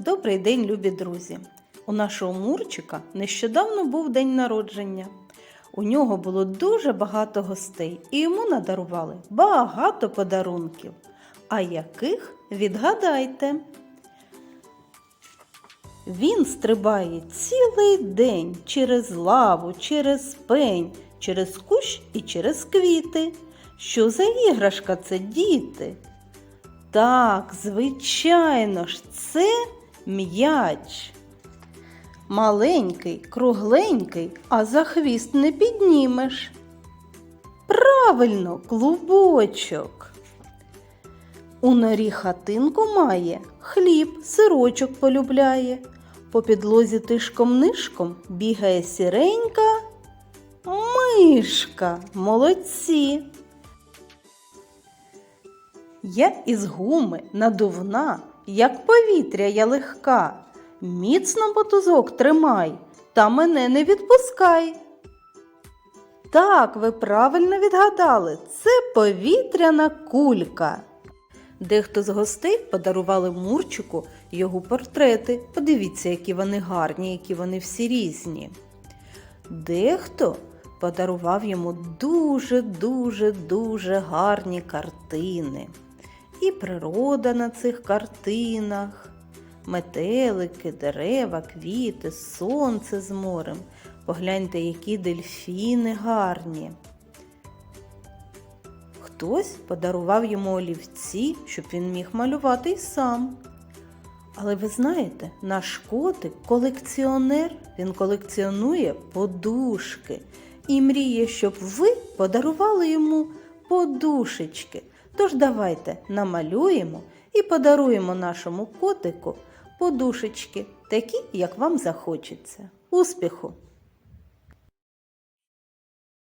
Добрий день, любі друзі! У нашого Мурчика нещодавно був день народження. У нього було дуже багато гостей, і йому надарували багато подарунків. А яких відгадайте? Він стрибає цілий день через лаву, через пень, через кущ і через квіти. Що за іграшка це, діти? Так, звичайно ж, це м'яч. Маленький, кругленький, а за хвіст не піднімеш. Правильно, клубочок. У норі хатинку має, хліб, сирочок полюбляє. По підлозі тишком-нишком бігає сіренька мишка. Молодці. Я із гуми надувна, як повітря я легка. Міцно мотузок тримай, та мене не відпускай. Так, ви правильно відгадали, це повітряна кулька. Дехто з гостей подарували Мурчику його портрети. Подивіться, які вони гарні, які вони всі різні. Дехто подарував йому дуже-дуже дуже гарні картини. І природа на цих картинах, метелики, дерева, квіти, сонце з морем. Погляньте, які дельфіни гарні. Хтось подарував йому олівці, щоб він міг малювати й сам. Але ви знаєте, наш котик колекціонер, він колекціонує подушки і мріє, щоб ви подарували йому подушечки. Тож давайте намалюємо і подаруємо нашому котику подушечки, такі, як вам захочеться. Успіху!